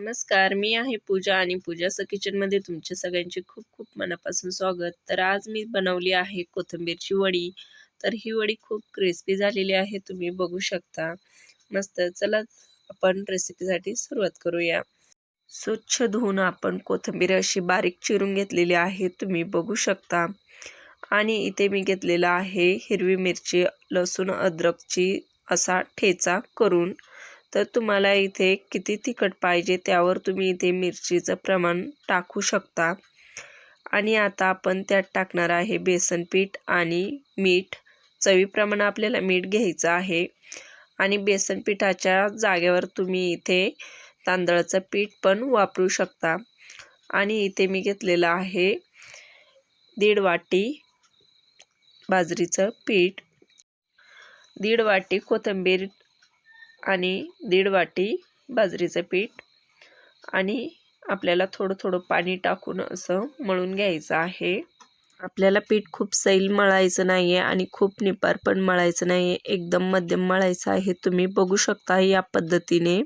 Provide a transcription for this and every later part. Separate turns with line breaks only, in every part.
नमस्कार मी आहे पूजा आणि पूजाचं किचनमध्ये तुमच्या सगळ्यांचे खूप खूप मनापासून स्वागत. तर आज मी बनवली आहे कोथिंबीरची वडी. तर ही वडी खूप क्रिस्पी झालेली आहे तुम्ही बघू शकता. मस्त चला आपण रेसिपीसाठी सुरुवात करूया. स्वच्छ धुवून आपण कोथिंबीर अशी बारीक चिरून घेतलेली आहे तुम्ही बघू शकता. आणि इथे मी घेतलेला आहे हिरवी मिरची लसूण अद्रकची असा ठेचा करून. तर तुम्हाला इथे किती तिखट पाहिजे त्यावर तुम्ही इथे मिरचीचं प्रमाण टाकू शकता. आणि आता आपण त्यात टाकणार आहे बेसन पीठ आणि मीठ. चवीप्रमाणे आपल्याला मीठ घ्यायचं आहे. आणि बेसन पिठाच्या जागेवर तुम्ही इथे तांदळाचं पीठ पण वापरू शकता. आणि इथे मी घेतलेलं आहे दीड वाटी बाजरीचं पीठ. दीड वाटी कोथिंबीर आणि दीड वाटी बाजरीचं पीठ आणि आपल्याला थोडं थोडं पाणी टाकून असं मळून घ्यायचं आहे. आपल्याला पीठ खूप सैल मळायचं नाही आहे आणि खूप निपार पण मळायचं नाही आहे एकदम मध्यम मळायचं आहे. तुम्ही बघू शकता या पद्धतीने.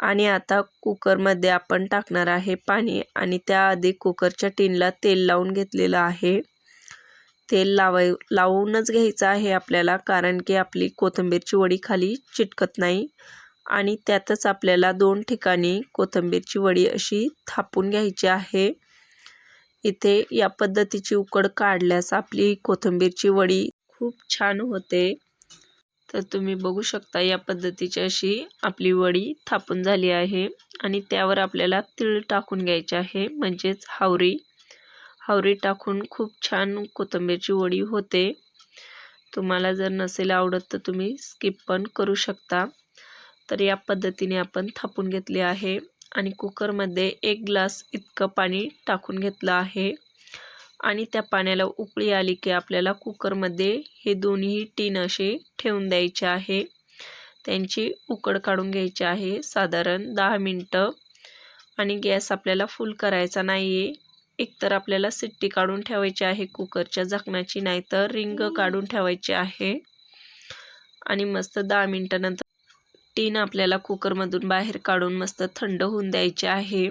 आणि आता कुकरमध्ये आपण टाकणार आहे पाणी आणि त्याआधी कुकरच्या टीनला तेल लावून घेतलेलं आहे. तेल लावाय लावूनच घ्यायचं आहे आपल्याला कारण की आपली कोथिंबीरची वडी खाली चिटकत नाही. आणि त्यातच आपल्याला दोन ठिकाणी कोथिंबीरची वडी अशी थापून घ्यायची आहे. इथे या पद्धतीची उकड काढल्यास आपली कोथिंबीरची वडी खूप छान होते. तर तुम्ही बघू शकता या पद्धतीची अशी आपली वडी थापून झाली आहे. आणि त्यावर आपल्याला तीळ टाकून घ्यायचे आहे म्हणजेच हावरी. हावरी टाकून खूप छान कोथिंबीरची वडी होते. तुम्हाला जर नसेल आवडत तर तुम्ही स्किप पण करू शकता. तर या पद्धतीने आपण थापून घेतले आहे आणि कुकरमध्ये एक ग्लास इतकं पाणी टाकून घेतलं आहे. आणि त्या पाण्याला उकळी आली की आपल्याला कुकरमध्ये हे दोन्ही टीन असे ठेवून द्यायचे आहे. त्यांची उकड काढून घ्यायची आहे साधारण दहा मिनटं. आणि गॅस आपल्याला फुल करायचा नाही आहे एकतर आपल्याला सिट्टी काढून ठेवायची आहे कुकरच्या झाकणाची नाहीतर रिंग काढून ठेवायची आहे. आणि मस्त दहा मिनटानंतर टीन आपल्याला कुकरमधून बाहेर काढून मस्त थंड होऊन द्यायचे आहे.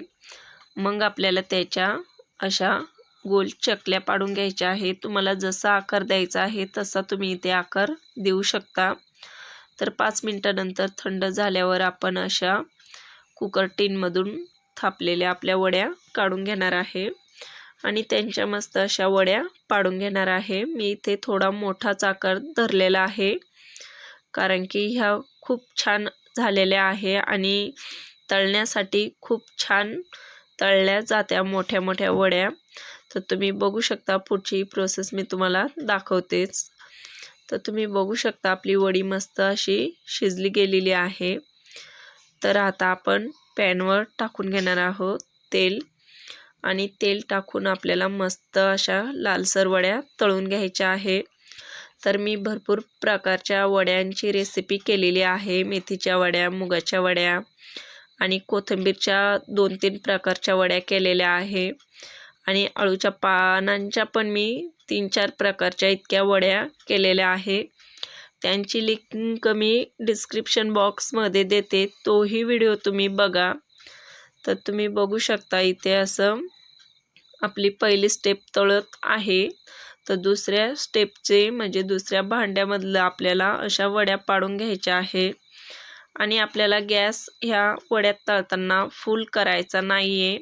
मग आपल्याला त्याच्या अशा गोल चकल्या पाडून घ्यायच्या आहे तुम्हाला जसा आकार द्यायचा आहे तसा तुम्ही इथे आकार देऊ शकता. तर पाच मिनटानंतर थंड झाल्यावर आपण अशा कुकर टीनमधून थापलेल्या आपल्या वड्या काढून घेणार आहे. आणि त्यांच्या मस्त अशा वड्या पाडून घेणार आहे. मी इथे थोडा मोठाच आकार धरलेला आहे. कारण की ह्या खूप छान झालेल्या आहे आणि तळण्यासाठी खूप छान तळल्या जात्या मोठ्या मोठ्या वड्या. तर तुम्ही बघू शकता पुढची प्रोसेस मी तुम्हाला दाखवतेच. तर तुम्ही बघू शकता आपली वडी मस्त अशी शिजली गेलेली आहे. तर आता आपण पॅनवर टाकून घेणार आहोत तेल. आणि तेल टाकून आपल्याला मस्त अशा लालसर वड्या तळून घ्यायच्या आहे. तर मी भरपूर प्रकारच्या वड्यांची रेसिपी केलेली आहे. मेथीच्या वड्या मुगाच्या वड्या आणि कोथिंबीरच्या दोन तीन प्रकारच्या वड्या केलेल्या आहे. आणि अळूच्या पानांच्या पण मी तीन चार प्रकारच्या इतक्या वड्या केलेल्या आहे. त्यांची लिंक मी डिस्क्रिप्शन बॉक्समध्ये देते. तोही व्हिडिओ तुम्ही बघा. तर तुम्ही बघू शकता इथे असं आपली पहिली स्टेप तळत आहे. तर दुसऱ्या स्टेपचे म्हणजे दुसऱ्या भांड्यामधलं आपल्याला अशा वड्या पाडून घ्यायच्या आहे. आणि आपल्याला गॅस ह्या वड्यात तळताना फुल करायचा नाही आहे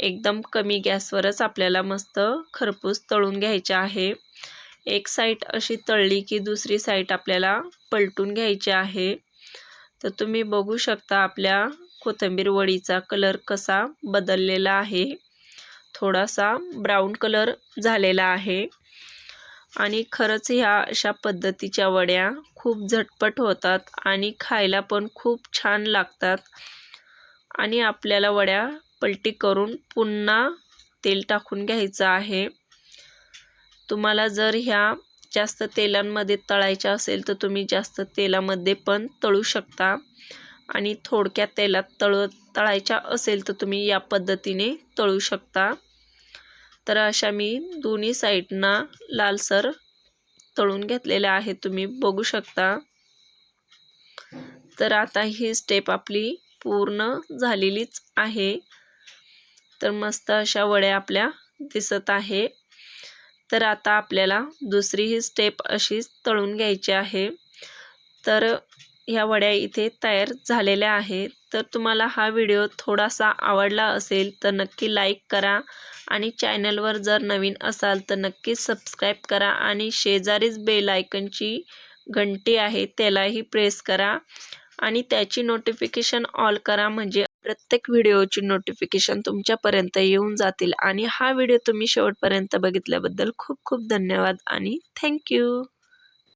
एकदम कमी गॅसवरच आपल्याला मस्त खरपूस तळून घ्यायचे आहे. एक साईड अशी तळली की दुसरी साईड आपल्याला पलटून घ्यायची आहे. तर तुम्ही बघू शकता आपल्या कोथिंबीर वडीचा कलर कसा बदललेला आहे. थोडासा ब्राऊन कलर झालेला आहे. आणि खरंच ह्या अशा पद्धतीच्या वड्या खूप झटपट होतात आणि खायला पण खूप छान लागतात. आणि आपल्याला वड्या पलटी करून पुन्हा तेल टाकून घ्यायचं आहे. तुम्हाला जर ह्या जास्त तेलांमध्ये तळायच्या असेल तर तुम्ही जास्त तेलामध्ये पण तळू शकता. आणि थोडक्या तेलात तळ तळायच्या असेल तर तुम्ही या पद्धतीने तळू शकता. तर अशा मी दोन्ही साईडना लालसर तळून घेतलेल्या आहेत तुम्ही बघू शकता. तर आता ही स्टेप आपली पूर्ण झालेलीच आहे. तर मस्त अशा वड्या आपल्या दिसत आहे. तर आता आपल्याला दुसरी ही स्टेप अशीच तळून घ्यायची आहे. तर ह्या वड्या इथे तयार झालेल्या आहेत. तर तुम्हाला हा व्हिडिओ थोडासा आवडला असेल तर नक्की लाईक करा आणि चॅनलवर जर नवीन असाल तर नक्की सबस्क्राईब करा आणि शेजारीच बेल आयकनची घंटी आहे त्यालाही प्रेस करा. आणि त्याची नोटिफिकेशन ऑल करा म्हणजे प्रत्येक व्हिडिओची नोटिफिकेशन तुमच्यापर्यंत येऊन जातील. आणि हा व्हिडिओ तुम्ही शेवटपर्यंत बघितल्याबद्दल खूप खूप धन्यवाद आणि थँक्यू